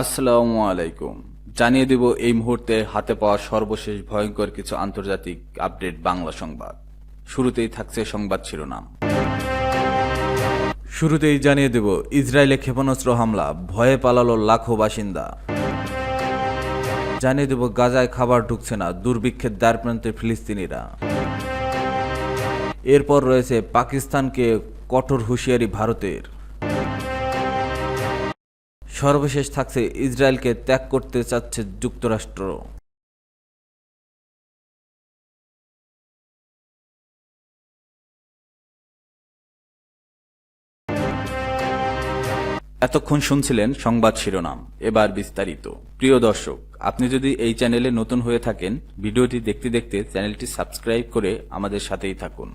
আসসালামু আলাইকুম। জানিয়ে দেব এই মুহূর্তে হাতে পাওয়া সর্বশেষ ভয়ঙ্কর কিছু আন্তর্জাতিক আপডেট বাংলা সংবাদ। শুরুতেই থাকছে সংবাদ শিরোনাম। শুরুতেই জানিয়ে দেব ইসরায়েলে ক্ষেপণাস্ত্র হামলা, ভয়ে পালালো লাখো বাসিন্দা। জানিয়ে দেব গাজায় খাবার ঢুকছে না দুর্ভিক্ষের দ্বার প্রান্তে ফিলিস্তিনিরা। এরপর রয়েছে পাকিস্তানকে কঠোর হুঁশিয়ারি ভারতের। সর্বশেষ থাকছে ইসরায়েলকে ত্যাগ করতে চাচ্ছে যুক্তরাষ্ট্র। এতক্ষণ শুনছিলেন সংবাদ শিরোনাম, এবার বিস্তারিত। প্রিয় দর্শক, আপনি যদি এই চ্যানেলে নতুন হয়ে থাকেন, ভিডিওটি দেখতে দেখতে চ্যানেলটি সাবস্ক্রাইব করে আমাদের সাথেই থাকুন।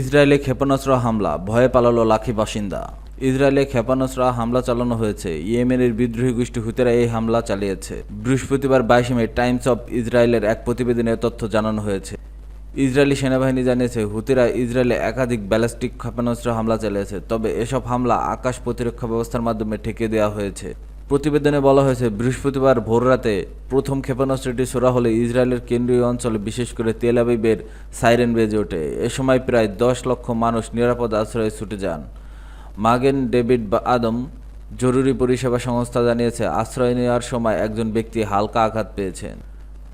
ইসরায়েলে ক্ষেপণাস্ত্র হামলা, ভয়ে পালালো লাখি বাসিন্দা। ইসরায়েলে ক্ষেপণাস্ত্র হামলা চালানো হয়েছে। ইয়েমেনের বিদ্রোহী গোষ্ঠী হুতেরা এই হামলা চালিয়েছে। বৃহস্পতিবার বাইশে মে টাইমস অব ইসরায়েলের এক প্রতিবেদনে তথ্য জানানো হয়েছে। ইসরায়েলি সেনাবাহিনী জানিয়েছে, হুতিরা ইসরায়েলে একাধিক ব্যালিস্টিক ক্ষেপণাস্ত্র হামলা চালিয়েছে, তবে এসব হামলা আকাশ প্রতিরক্ষা ব্যবস্থার মাধ্যমে ঠেকে দেওয়া হয়েছে। প্রতিবেদনে বলা হয়েছে, বৃহস্পতিবার ভোররাতে প্রথম ক্ষেপণাস্ত্রটি ছোড়া হলে ইসরায়েলের কেন্দ্রীয় অঞ্চলে বিশেষ করে তেল আবিবের সাইরেন বেজে ওঠে। এ সময় প্রায় দশ লক্ষ মানুষ নিরাপদ আশ্রয়ে ছুটে যান। মাগেন ডেভিড বা আদম জরুরি পরিষেবা সংস্থা জানিয়েছে, আশ্রয় নেওয়ার সময় একজন ব্যক্তি হালকা আঘাত পেয়েছেন।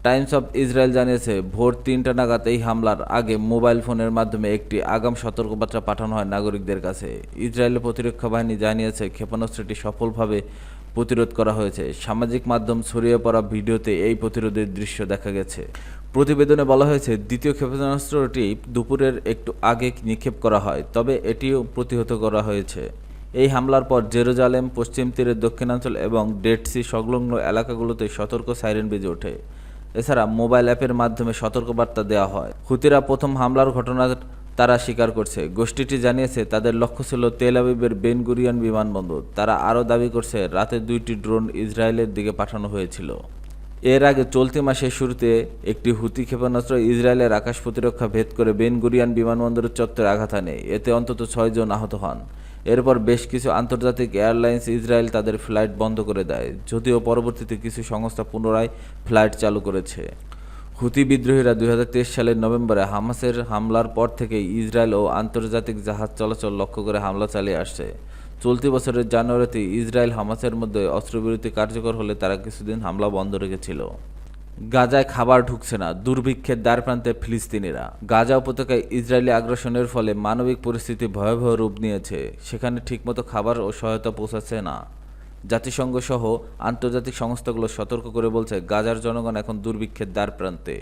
টাইমস অফ ইসরায়েল জানিয়েছে, ভোর তিনটা নাগাদ এই হামলার আগে মোবাইল ফোনের মাধ্যমে একটি আগাম সতর্কবার্তা পাঠানো হয় নাগরিকদের কাছে। ইসরায়েলের প্রতিরক্ষা বাহিনী জানিয়েছে, ক্ষেপণাস্ত্রটি সফলভাবে প্রতিরোধ করা হয়েছে। সামাজিক মাধ্যম ছড়িয়ে পড়া ভিডিওতে এই প্রতিরোধের দৃশ্য দেখা গেছে। প্রতিবেদনে বলা হয়েছে, দ্বিতীয় ক্ষেপণাস্ত্রটি দুপুরের একটু আগে নিক্ষেপ করা হয়, তবে এটিও প্রতিহত করা হয়েছে। এই হামলার পর জেরুজালেম, পশ্চিম তীরের দক্ষিণাঞ্চল এবং ডেড সি সংলগ্ন এলাকাগুলোতে সতর্ক সাইরেন বেজে ওঠে। এছাড়া মোবাইল অ্যাপের মাধ্যমে সতর্কবার্তা দেওয়া হয়। হুতিরা প্রথম হামলার ঘটনা তারা স্বীকার করছে। গোষ্ঠীটি জানিয়েছে, তাদের লক্ষ্য ছিল তেল আবিবের বেনগুরিয়ান বিমানবন্দর। তারা আরও দাবি করছে, রাতে দুইটি ড্রোন ইসরায়েলের দিকে পাঠানো হয়েছিল। এর আগে চলতি মাসের শুরুতে একটি হুতি ক্ষেপণাস্ত্র ইসরায়েলের আকাশ প্রতিরক্ষা ভেদ করে বেনগুরিয়ান বিমানবন্দরের চত্বরে আঘাত আনে এতে অন্তত ছয়জন আহত হন। এরপর বেশ কিছু আন্তর্জাতিক এয়ারলাইন্স ইসরায়েল তাদের ফ্লাইট বন্ধ করে দেয়, যদিও পরবর্তীতে কিছু সংস্থা পুনরায় ফ্লাইট চালু করেছে। হুতি বিদ্রোহীরা দুই হাজার তেইশ সালের নভেম্বরে হামাসের হামলার পর থেকে ইসরায়েল ও আন্তর্জাতিক জাহাজ চলাচল লক্ষ্য করে হামলা চালিয়ে আসছে। চলতি বছরের জানুয়ারিতে ইসরায়েল হামাসের মধ্যে অস্ত্রবিরতি কার্যকর হলে তারা কিছুদিন হামলা বন্ধ রেখেছিল। গাজায় খাবার ঢুকছে না, দুর্ভিক্ষের দ্বার প্রান্তে ফিলিস্তিনিরা। গাজা উপত্যকায় ইসরায়েলি আগ্রাসনের ফলে মানবিক পরিস্থিতি ভয়াবহ রূপ নিয়েছে, সেখানে ঠিকমতো খাবার ও সহায়তা পৌঁছাচ্ছে না। জাতিসংঘ সহ আন্তর্জাতিক সংস্থাগুলো সতর্ক করে বলছে, গাজার জনগণ এখন দুর্ভিক্ষের দ্বার প্রান্তে।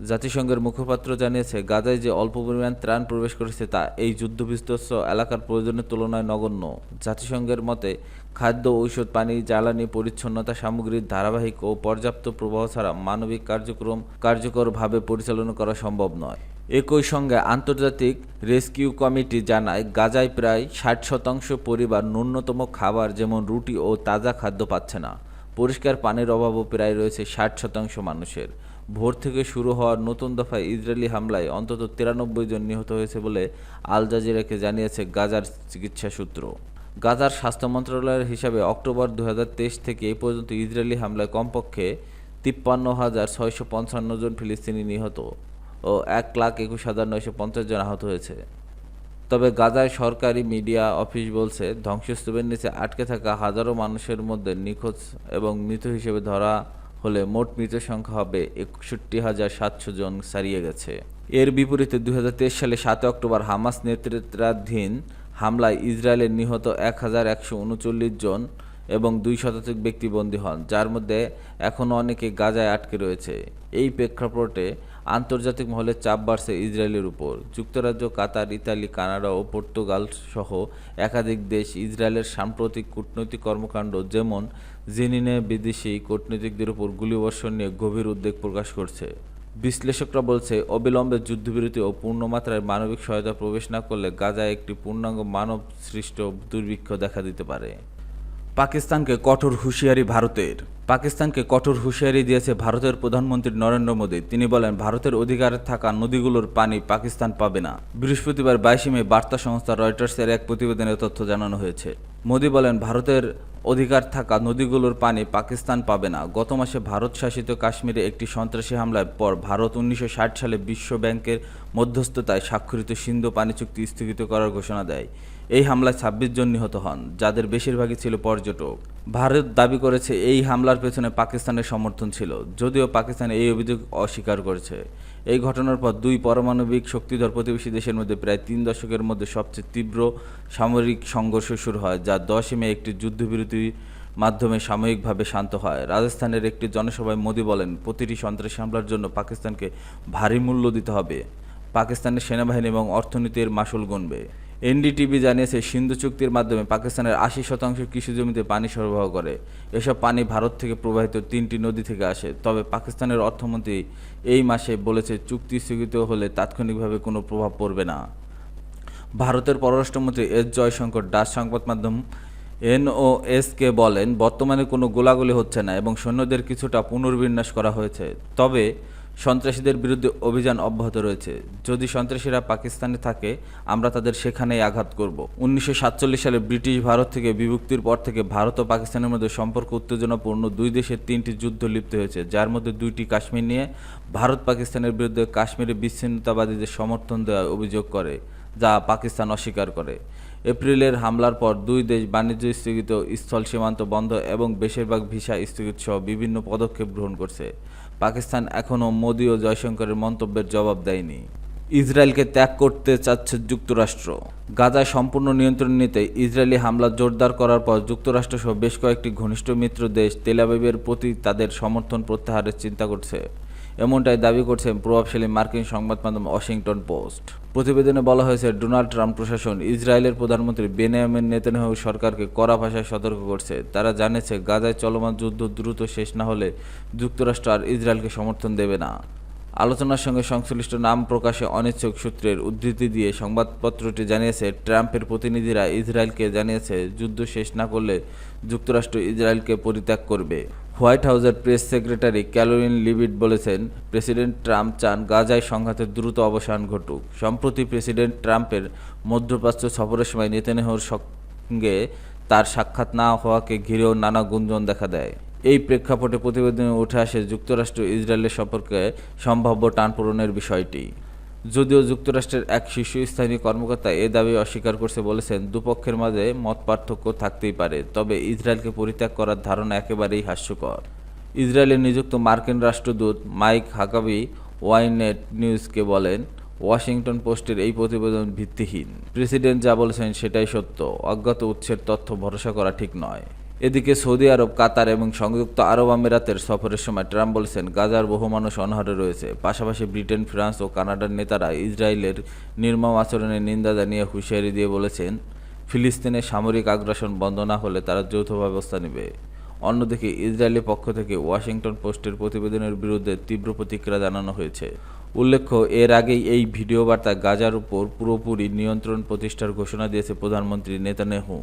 জাতিসংঘের মুখপাত্র জানিয়েছে, গাজায় যে অল্প পরিমাণ ত্রাণ প্রবেশ করেছে তা এই যুদ্ধবিধ্বস্ত এলাকার প্রয়োজনের তুলনায় নগণ্য। জাতিসংঘের মতে, খাদ্য, ঔষধ, পানি, জ্বালানি, পরিচ্ছন্নতা সামগ্রীর ধারাবাহিক ও পর্যাপ্ত প্রবাহ ছাড়া মানবিক কার্যক্রম কার্যকরভাবে পরিচালনা করা সম্ভব নয়। একই সঙ্গে আন্তর্জাতিক রেস্কিউ কমিটি জানায়, গাজায় প্রায় ষাট শতাংশ পরিবার ন্যূনতম খাবার যেমন রুটি ও তাজা খাদ্য পাচ্ছে না। পরিষ্কার পানির অভাবও প্রায় রয়েছে ষাট শতাংশ মানুষের। ভোর থেকে শুরু হওয়ার নতুন দফায় ইসরায়েলি হামলায় অন্তত তিরানব্বই জন নিহত হয়েছে বলে আল জাজিরাকে জানিয়েছে গাজার চিকিৎসা সূত্র। গাজার স্বাস্থ্য মন্ত্রণালয়ের হিসাবে অক্টোবর দু হাজার তেইশ থেকে এই পর্যন্ত ইসরায়েলি হামলায় কমপক্ষে তিপ্পান্ন হাজার ছয়শো পঞ্চান্ন জন ফিলিস্তিনি নিহত ও এক লাখ একুশ হাজার নয়শো পঞ্চাশ জন আহত হয়েছে। তবে গাজায় সরকারি মিডিয়া অফিস বলছে, ধ্বংসস্তূপের নিচে আটকে থাকা হাজারো মানুষের মধ্যে নিখোঁজ এবং মৃত হিসেবে ধরা হলে মোট মৃত সংখ্যা হবে একষট্টি হাজার সাতশো জন ছাড়িয়ে গেছে। এর বিপরীতে দুই সালে সাত অক্টোবর হামাস নেতৃত্বাধীন হামলায় ইসরায়েলের নিহত এক হাজার একশো উনচল্লিশ জন এবং দুই শতাধিক ব্যক্তি বন্দী হন, যার মধ্যে এখনও অনেকে গাজায় আটকে রয়েছে। এই প্রেক্ষাপটে আন্তর্জাতিক মহলে চাপ বাড়ছে ইসরায়েলের উপর। যুক্তরাজ্য, কাতার, ইতালি, কানাডা ও পর্তুগাল সহ একাধিক দেশ ইসরায়েলের সাম্প্রতিক কূটনৈতিক কর্মকাণ্ড যেমন জেনিনে বিদেশি কূটনীতিকদের উপর গুলিবর্ষণ নিয়ে গভীর উদ্বেগ প্রকাশ করছে। বিশ্লেষকরা বলছে, অবিলম্বে যুদ্ধবিরতি ও পূর্ণমাত্রায় মানবিক সহায়তা প্রবেশ না করলে গাজায় একটি পূর্ণাঙ্গ মানব সৃষ্ট দুর্ভিক্ষ দেখা দিতে পারে। পাকিস্তানকে কঠোর হুঁশিয়ারি ভারতের। পাকিস্তানকে কঠোর হুঁশিয়ারি দিয়েছে ভারতের প্রধানমন্ত্রী নরেন্দ্র মোদী। তিনি বলেন, ভারতের অধিকারে থাকা নদীগুলোর পানি পাকিস্তান পাবে না। বৃহস্পতিবার বাইশে মে বার্তা সংস্থা রয়টার্সের এক প্রতিবেদনে তথ্য জানানো হয়েছে। মোদী বলেন, ভারতের অধিকার থাকা নদীগুলোর পানি পাকিস্তান পাবে না। গত মাসে ভারত শাসিত কাশ্মীরে একটি সন্ত্রাসী হামলার পর ভারত উনিশশো ষাট সালে বিশ্ব ব্যাংকের মধ্যস্থতায় স্বাক্ষরিত সিন্ধু পানি চুক্তি স্থগিত করার ঘোষণা দেয়। এই হামলায় ছাব্বিশ জন নিহত হন, যাদের বেশিরভাগই ছিল পর্যটক। ভারত দাবি করেছে এই হামলার পেছনে পাকিস্তানের সমর্থন ছিল, যদিও পাকিস্তান এই অভিযোগ অস্বীকার করেছে। এই ঘটনার পর দুই পারমাণবিক শক্তিধর প্রতিবেশী দেশের মধ্যে প্রায় তিন দশকের মধ্যে সবচেয়ে তীব্র সামরিক সংঘর্ষ শুরু হয়, যা দশই মে একটি যুদ্ধবিরতির মাধ্যমে সাময়িকভাবে শান্ত হয়। রাজস্থানের একটি জনসভায় মোদি বলেন, প্রতিটি সন্ত্রাসী হামলার জন্য পাকিস্তানকে ভারী মূল্য দিতে হবে। পাকিস্তানের সেনাবাহিনী এবং অর্থনীতির মাসুল গুনবে। এনডিটিভি জানিয়েছে, সিন্ধু চুক্তির মাধ্যমে পাকিস্তানের আশি শতাংশ কৃষি জমিতে পানি সরবরাহ করে। এসব পানি ভারত থেকে প্রবাহিত তিনটি নদী থেকে আসে। তবে পাকিস্তানের অর্থমন্ত্রী এই মাসে বলেছে, চুক্তি স্থগিত হলে তাৎক্ষণিকভাবে কোনো প্রভাব পড়বে না। ভারতের পররাষ্ট্রমন্ত্রী এস জয়শঙ্কর ডাচ সংবাদ মাধ্যম এনওএসকে বলেন, বর্তমানে কোনো গোলাগুলি হচ্ছে না এবং সৈন্যদের কিছুটা পুনর্বিন্যাস করা হয়েছে। তবে সন্ত্রাসীদের বিরুদ্ধে অভিযান অব্যাহত রয়েছে। যদি সন্ত্রাসীরা পাকিস্তানে থাকে, আমরা তাদের সেখানেই আঘাত করব। উনিশশো সাতচল্লিশ সালে ব্রিটিশ ভারত থেকে বিভক্তির পর থেকে ভারত ও পাকিস্তানের মধ্যে সম্পর্ক উত্তেজনাপূর্ণ দুই দেশের তিনটি যুদ্ধ লিপ্ত হয়েছে, যার মধ্যে দুইটি কাশ্মীর নিয়ে ভারত পাকিস্তানের বিরুদ্ধে কাশ্মীরে বিচ্ছিন্নতাবাদীদের সমর্থন দেওয়ার অভিযোগ করে, যা পাকিস্তান অস্বীকার করে। এপ্রিলের হামলার পর দুই দেশ বাণিজ্য স্থগিত স্থল সীমান্ত বন্ধ এবং বেশিরভাগ ভিসা স্থগিত সহ বিভিন্ন পদক্ষেপ গ্রহণ করছে। পাকিস্তান এখনও মোদী ও জয়শঙ্করের মন্তব্যের জবাব দেয়নি। ইসরায়েলকে ত্যাগ করতে চাচ্ছে যুক্তরাষ্ট্র। গাজায় সম্পূর্ণ নিয়ন্ত্রণ নিতে ইসরায়েলি হামলা জোরদার করার পর যুক্তরাষ্ট্রসহ বেশ কয়েকটি ঘনিষ্ঠ মিত্র দেশ তেলাবিবের প্রতি তাদের সমর্থন প্রত্যাহারের চিন্তা করছে। এমনটাই দাবি করছেন প্রভাবশালী মার্কিন সংবাদ মাধ্যম ওয়াশিংটন পোস্ট। প্রতিবেদনে বলা হয়েছে, ডোনাল্ড ট্রাম্প প্রশাসন ইসরায়েলের প্রধানমন্ত্রী বেনিয়ামিন নেতানিয়াহু সরকারকে কড়া ভাষায় সতর্ক করছে। তারা জানিয়েছে, গাজায় চলমান যুদ্ধ দ্রুত শেষ না হলে যুক্তরাষ্ট্র আর ইসরায়েলকে সমর্থন দেবে না। আলোচনার সঙ্গে সংশ্লিষ্ট নাম প্রকাশে অনিচ্ছুক সূত্রের উদ্ধৃতি দিয়ে সংবাদপত্রটি জানিয়েছে, ট্রাম্পের প্রতিনিধিরা ইসরায়েলকে জানিয়েছে, যুদ্ধ শেষ না করলে যুক্তরাষ্ট্র ইসরায়েলকে পরিত্যাগ করবে। হোয়াইট হাউসের প্রেস সেক্রেটারি ক্যালোরিন লিভিট বলেছেন, প্রেসিডেন্ট ট্রাম্প চান গাজায় সংঘাতের দ্রুত অবসান ঘটুক। সম্প্রতি প্রেসিডেন্ট ট্রাম্পের মধ্যপ্রাচ্য সফরের সময় নেতানেহর সঙ্গে তার সাক্ষাৎ না হওয়াকে ঘিরেও নানা গুঞ্জন দেখা দেয়। এই প্রেক্ষাপটে প্রতিবেদনে উঠে আসে যুক্তরাষ্ট্র ইসরায়েলের সম্পর্কে সম্ভাব্য টানপূরণের বিষয়টি। যদিও যুক্তরাষ্ট্রের এক শীর্ষস্থানীয় কর্মকর্তা এ দাবি অস্বীকার করছে বলেছেন, দুপক্ষের মাঝে মত পার্থক্য থাকতেই পারে, তবে ইসরায়েলকে পরিত্যাগ করার ধারণা একেবারেই হাস্যকর। ইসরায়েলে নিযুক্ত মার্কিন রাষ্ট্রদূত মাইক হাকাবি ওয়াইনেট নিউজকে বলেন, ওয়াশিংটন পোস্টের এই প্রতিবেদন ভিত্তিহীন। প্রেসিডেন্ট যা বলেছেন সেটাই সত্য, অজ্ঞাত উৎসের তথ্য ভরসা করা ঠিক নয়। এদিকে সৌদি আরব, কাতার এবং সংযুক্ত আরব আমিরাতের সফরের সময় ট্রাম্প বলেছেন, গাজার বহু মানুষ অনাহারে রয়েছে। পাশাপাশি ব্রিটেন, ফ্রান্স ও কানাডার নেতারা ইসরায়েলের নির্মম আচরণের নিন্দা জানিয়ে হুঁশিয়ারি দিয়ে বলেছেন, ফিলিস্তিনে সামরিক আগ্রাসন বন্ধ না হলে তারা যৌথ ব্যবস্থা নেবে। অন্যদিকে ইসরায়েলি পক্ষ থেকে ওয়াশিংটন পোস্টের প্রতিবেদনের বিরুদ্ধে তীব্র প্রতিক্রিয়া জানানো হয়েছে। উল্লেখ্য, এর আগেই এই ভিডিও বার্তা গাজার উপর পুরোপুরি নিয়ন্ত্রণ প্রতিষ্ঠার ঘোষণা দিয়েছে প্রধানমন্ত্রী নেতানেহু